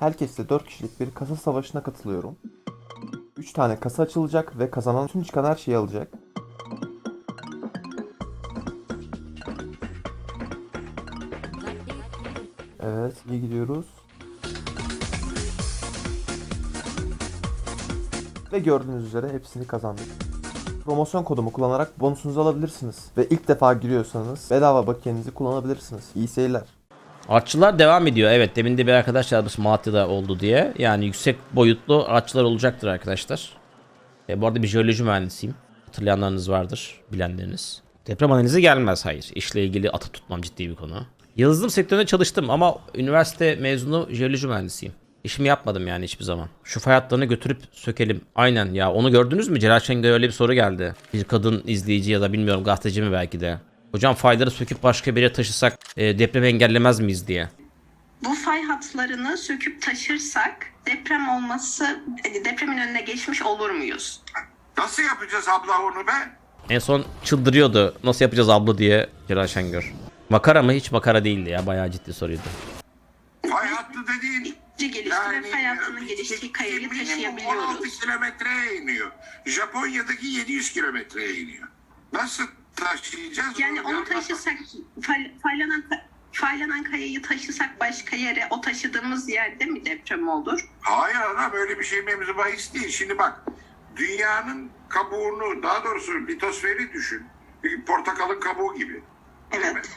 Herkesle 4 kişilik bir kasa savaşına katılıyorum. 3 tane kasa açılacak ve kazanan tüm çıkan her şeyi alacak. Evet, iyi gidiyoruz. Ve gördüğünüz üzere hepsini kazandık. Promosyon kodumu kullanarak bonusunuzu alabilirsiniz. Ve ilk defa giriyorsanız bedava bakiyenizi kullanabilirsiniz. İyi seyirler. Artçılar devam ediyor. Evet demin de bir arkadaş yazmış Malatya'da oldu diye. Yani yüksek boyutlu artçılar olacaktır arkadaşlar. E, bu arada bir jeoloji mühendisiyim. Hatırlayanlarınız vardır, bilenleriniz. Deprem analizi gelmez hayır. İşle ilgili atı tutmam ciddi bir konu. Yazılım sektöründe çalıştım ama üniversite mezunu jeoloji mühendisiyim. İşimi yapmadım yani hiçbir zaman. Şu fay hatlarını götürüp sökelim. Aynen ya onu gördünüz mü? Celal Şengör'e öyle bir soru geldi. Bir kadın izleyici ya da bilmiyorum gazeteci mi belki de. Hocam fayları söküp başka bir yere taşısak e, depremi engellemez miyiz diye. Bu fay hatlarını söküp taşırsak deprem olması depremin önüne geçmiş olur muyuz? Nasıl yapacağız abla onu be? En son çıldırıyordu. Nasıl yapacağız abla diye Celal Şengör. Makara mı? Hiç makara değildi ya. Bayağı ciddi soruydu. Fay hattı dediğin İyice gelişti ve fay hattının geliştiği kayayı minimum 16 taşıyabiliyoruz. kilometreye iniyor. Japonya'daki 700 kilometreye iniyor. Nasıl taşıyacağız? Yani onu taşısak fay- faylanan faylanan kayayı taşısak başka yere o taşıdığımız yerde mi deprem olur? Hayır ana böyle bir şey mevzu bahis değil. Şimdi bak dünyanın kabuğunu daha doğrusu litosferi düşün. Bir portakalın kabuğu gibi. Mi? Evet.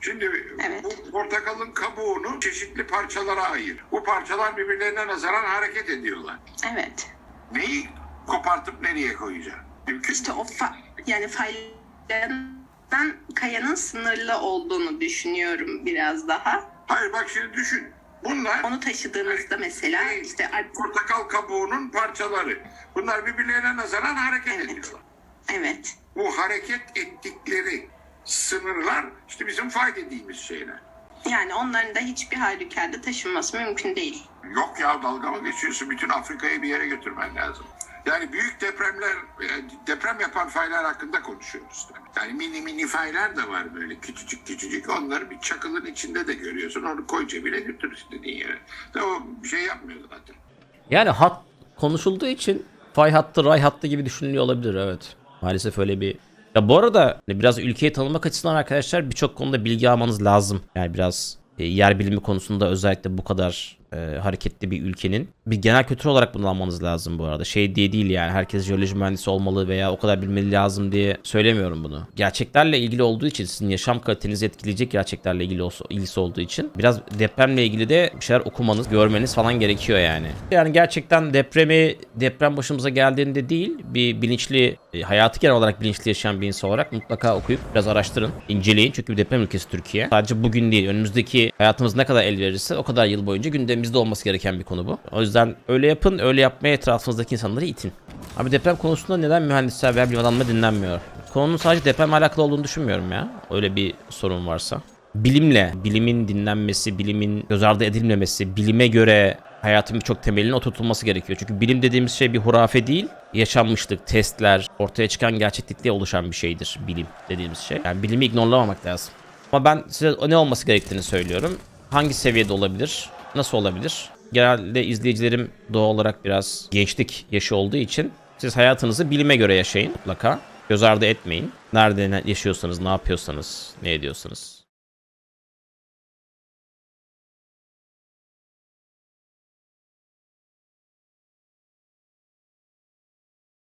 Şimdi Evet. bu portakalın kabuğunu çeşitli parçalara ayır. Bu parçalar birbirlerine nazaran hareket ediyorlar. Evet. Neyi kopartıp nereye koyacaksın? Mümkün İşte o fa- yani faylanan kayanın sınırlı olduğunu düşünüyorum biraz daha. Hayır bak şimdi düşün. Bunlar Onu taşıdığımızda mesela işte artık portakal kabuğunun parçaları. Bunlar birbirlerine nazaran hareket Evet. ediyorlar. evet. Bu hareket ettikleri sınırlar işte bizim fay dediğimiz şeyler. Yani onların da hiçbir halükarda taşınması mümkün değil. Yok ya dalga mı geçiyorsun? Bütün Afrika'yı bir yere götürmen lazım. Yani büyük depremler, e, deprem yapan faylar hakkında konuşuyoruz. Yani mini mini faylar da var böyle küçücük küçücük. Onları bir çakılın içinde de görüyorsun. Onu koy cebine götür istediğin yere. De o bir şey yapmıyor zaten. Yani hat konuşulduğu için fay hattı, ray hattı gibi düşünülüyor olabilir evet. Maalesef öyle bir... Ya bu arada hani biraz ülkeyi tanımak açısından arkadaşlar birçok konuda bilgi almanız lazım. Yani biraz e, yer bilimi konusunda özellikle bu kadar e, hareketli bir ülkenin bir genel kültür olarak bunu almanız lazım bu arada. Şey diye değil yani herkes jeoloji mühendisi olmalı veya o kadar bilmeli lazım diye söylemiyorum bunu. Gerçeklerle ilgili olduğu için sizin yaşam kalitenizi etkileyecek gerçeklerle ilgili olsa, ilgisi olduğu için biraz depremle ilgili de bir şeyler okumanız, görmeniz falan gerekiyor yani. Yani gerçekten depremi deprem başımıza geldiğinde değil bir bilinçli e, hayatı genel olarak bilinçli yaşayan bir insan olarak mutlaka okuyup biraz araştırın, inceleyin. Çünkü bir deprem ülkesi Türkiye. Sadece bugün değil, önümüzdeki hayatımız ne kadar el verirse o kadar yıl boyunca gündemimizde olması gereken bir konu bu. O yüzden öyle yapın, öyle yapmaya etrafınızdaki insanları itin. Abi deprem konusunda neden mühendisler veya bilim dinlenmiyor? Konunun sadece depremle alakalı olduğunu düşünmüyorum ya. Öyle bir sorun varsa. Bilimle, bilimin dinlenmesi, bilimin göz ardı edilmemesi, bilime göre hayatın birçok temelinin oturtulması gerekiyor. Çünkü bilim dediğimiz şey bir hurafe değil, yaşanmışlık, testler, ortaya çıkan gerçeklikle oluşan bir şeydir bilim dediğimiz şey. Yani bilimi ignorlamamak lazım. Ama ben size ne olması gerektiğini söylüyorum. Hangi seviyede olabilir? Nasıl olabilir? Genelde izleyicilerim doğal olarak biraz gençlik yaşı olduğu için siz hayatınızı bilime göre yaşayın mutlaka. Göz ardı etmeyin. Nerede ne- yaşıyorsanız, ne yapıyorsanız, ne ediyorsanız.